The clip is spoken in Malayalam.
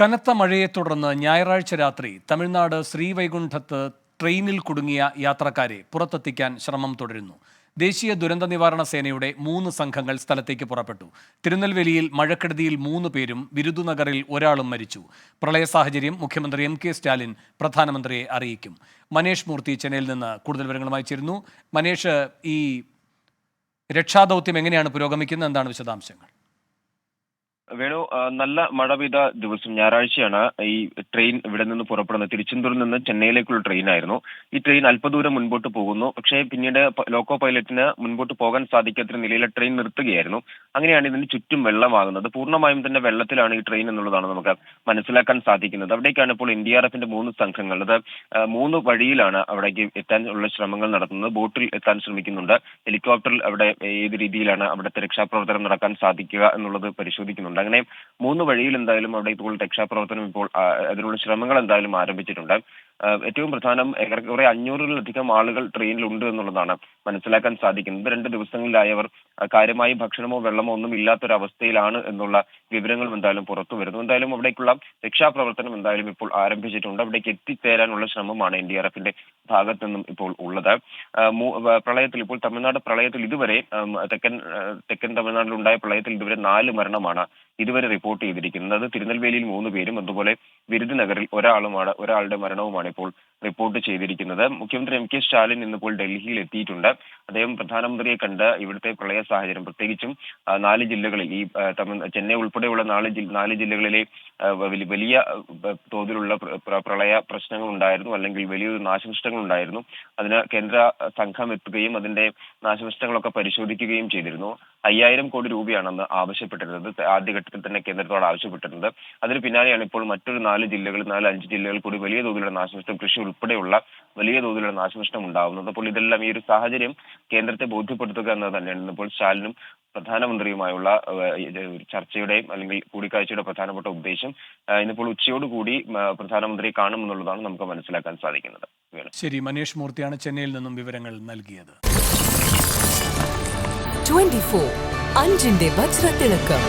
കനത്ത മഴയെ തുടർന്ന് ഞായറാഴ്ച രാത്രി തമിഴ്നാട് ശ്രീവൈകുണ്ഠത്ത് ട്രെയിനിൽ കുടുങ്ങിയ യാത്രക്കാരെ പുറത്തെത്തിക്കാൻ ശ്രമം തുടരുന്നു. ദേശീയ ദുരന്ത നിവാരണ സേനയുടെ മൂന്ന് സംഘങ്ങൾ സ്ഥലത്തേക്ക് പുറപ്പെട്ടു. തിരുനെൽവേലിയിൽ മഴക്കെടുതിയിൽ മൂന്ന് പേരും വിരുദുനഗറിൽ ഒരാളും മരിച്ചു. പ്രളയ സാഹചര്യം മുഖ്യമന്ത്രി എം കെ സ്റ്റാലിൻ പ്രധാനമന്ത്രിയെ അറിയിക്കും. മനേഷ് മൂർത്തി ചെന്നൈയിൽ നിന്ന് കൂടുതൽ വിവരങ്ങളുമായി ചേരുന്നു. മനേഷ് ഈ രക്ഷാദൗത്യം എങ്ങനെയാണ് പുരോഗമിക്കുന്നത്? എന്താണ് വിശദാംശങ്ങൾ? വേണു നല്ല മഴ പെയ്ത ദിവസം ഞായറാഴ്ചയാണ് ഈ ട്രെയിൻ ഇവിടെ നിന്ന് പുറപ്പെടുന്നത്. തിരുച്ചെന്തൂരിൽ നിന്ന് ചെന്നൈയിലേക്കുള്ള ട്രെയിൻ ആയിരുന്നു ഈ ട്രെയിൻ അല്പദൂരം മുൻപോട്ട് പോകുന്നു. പക്ഷേ പിന്നീട് ലോക്കോ പൈലറ്റിന് മുൻപോട്ട് പോകാൻ സാധിക്കാത്ത നിലയിൽ ട്രെയിൻ നിർത്തുകയായിരുന്നു. അങ്ങനെയാണ് ഇതിന് ചുറ്റും വെള്ളമാകുന്നത്. പൂർണമായും തന്നെ വെള്ളത്തിലാണ് ഈ ട്രെയിൻ എന്നുള്ളതാണ് നമുക്ക് മനസ്സിലാക്കാൻ സാധിക്കുന്നത്. അവിടേക്കാണ് ഇപ്പോൾ എൻ ഡി ആർ എഫിന്റെ മൂന്ന് സംഘങ്ങൾ അത് മൂന്ന് വഴിയിലാണ് അവിടേക്ക് എത്താൻ ഉള്ള ശ്രമങ്ങൾ നടത്തുന്നത്. ബോട്ടിൽ എത്താൻ ശ്രമിക്കുന്നുണ്ട്. ഹെലികോപ്റ്ററിൽ അവിടെ ഏത് രീതിയിലാണ് അവിടുത്തെ രക്ഷാപ്രവർത്തനം നടക്കാൻ സാധിക്കുക എന്നുള്ളത് പരിശോധിക്കുന്നുണ്ട്. അങ്ങനെ മൂന്ന് വഴിയിൽ എന്തായാലും അവിടെ ഇപ്പോൾ രക്ഷാപ്രവർത്തനം ഇപ്പോൾ അതിനുള്ള ശ്രമങ്ങൾ എന്തായാലും ആരംഭിച്ചിട്ടുണ്ട്. ഏറ്റവും പ്രധാനം ഏറെക്കുറെ അഞ്ഞൂറിലധികം ആളുകൾ ട്രെയിനിലുണ്ട് എന്നുള്ളതാണ് മനസ്സിലാക്കാൻ സാധിക്കുന്നത്. രണ്ട് ദിവസങ്ങളിലായി അവർ കാര്യമായി ഭക്ഷണമോ വെള്ളമോ ഒന്നും ഇല്ലാത്തൊരവസ്ഥയിലാണ് എന്നുള്ള വിവരങ്ങളും എന്തായാലും പുറത്തു വരുന്നു. എന്തായാലും അവിടേക്കുള്ള രക്ഷാപ്രവർത്തനം എന്തായാലും ഇപ്പോൾ ആരംഭിച്ചിട്ടുണ്ട്. അവിടേക്ക് എത്തിച്ചേരാനുള്ള ശ്രമമാണ് എൻ ഡി ആർ എഫിന്റെ ഭാഗത്തു നിന്നും ഇപ്പോൾ ഉള്ളത്. പ്രളയത്തിൽ ഇപ്പോൾ തമിഴ്നാട് പ്രളയത്തിൽ ഇതുവരെ തെക്കൻ തെക്കൻ തമിഴ്നാട്ടിലുണ്ടായ പ്രളയത്തിൽ ഇതുവരെ നാല് മരണമാണ് ഇതുവരെ റിപ്പോർട്ട് ചെയ്തിരിക്കുന്നത്. തിരുനെൽവേലിയിൽ മൂന്ന് പേരും അതുപോലെ വിരുദനഗറിൽ ഒരാളുമാണ് ഒരാളുടെ മരണവുമാണ് ഇപ്പോൾ റിപ്പോർട്ട് ചെയ്തിരിക്കുന്നത്. മുഖ്യമന്ത്രി എം കെ സ്റ്റാലിൻ ഇന്നിപ്പോൾ ഡൽഹിയിൽ എത്തിയിട്ടുണ്ട് അദ്ദേഹം പ്രധാനമന്ത്രിയെ കണ്ട് ഇവിടുത്തെ പ്രളയ സാഹചര്യം പ്രത്യേകിച്ചും നാല് ജില്ലകളിൽ ഈ ചെന്നൈ ഉൾപ്പെടെയുള്ള നാല് നാല് ജില്ലകളിലെ വലിയ തോതിലുള്ള പ്ര- പ്ര- പ്രളയ പ്രശ്നങ്ങൾ ഉണ്ടായിരുന്നു അല്ലെങ്കിൽ വലിയൊരു നാശനഷ്ടങ്ങൾ ഉണ്ടായിരുന്നു അതിന് കേന്ദ്ര സംഘം എത്തുകയും അതിന്റെ നാശനഷ്ടങ്ങളൊക്കെ പരിശോധിക്കുകയും ചെയ്തിരുന്നു. അയ്യായിരം കോടി രൂപയാണ് അന്ന് ആവശ്യപ്പെട്ടിരുന്നത്. ആദ്യഘട്ടത്തിൽ തന്നെ കേന്ദ്രത്തോട് ആവശ്യപ്പെട്ടിരുന്നത്. അതിന് പിന്നാലെയാണ് ഇപ്പോൾ മറ്റൊരു നാല് ജില്ലകൾ നാല് അഞ്ച് ജില്ലകൾ കൂടി വലിയ തോതിലുള്ള നാശനഷ്ടം കൃഷി ഉൾപ്പെടെയുള്ള വലിയ തോതിലുള്ള നാശനഷ്ടം ഉണ്ടാവുന്നത്. അപ്പോൾ ഇതെല്ലാം ഈ ഒരു സാഹചര്യം കേന്ദ്രത്തെ ബോധ്യപ്പെടുത്തുക എന്നത് തന്നെയാണ്. ഇപ്പോൾ സ്റ്റാലിനും പ്രധാനമന്ത്രിയുമായുള്ള ചർച്ചയുടെയും അല്ലെങ്കിൽ കൂടിക്കാഴ്ചയുടെ പ്രധാനപ്പെട്ട ഉദ്ദേശം ഇന്നിപ്പോൾ ഉച്ചയോടുകൂടി പ്രധാനമന്ത്രിയെ കാണുമെന്നുള്ളതാണ് നമുക്ക് മനസ്സിലാക്കാൻ സാധിക്കുന്നത്. ശരി മനീഷ് മൂർത്തിയാണ് ചെന്നൈയിൽ നിന്നും വിവരങ്ങൾ നൽകിയത്. 24 അഞ്ചിന്റെ വജ്രത്തിളക്കം.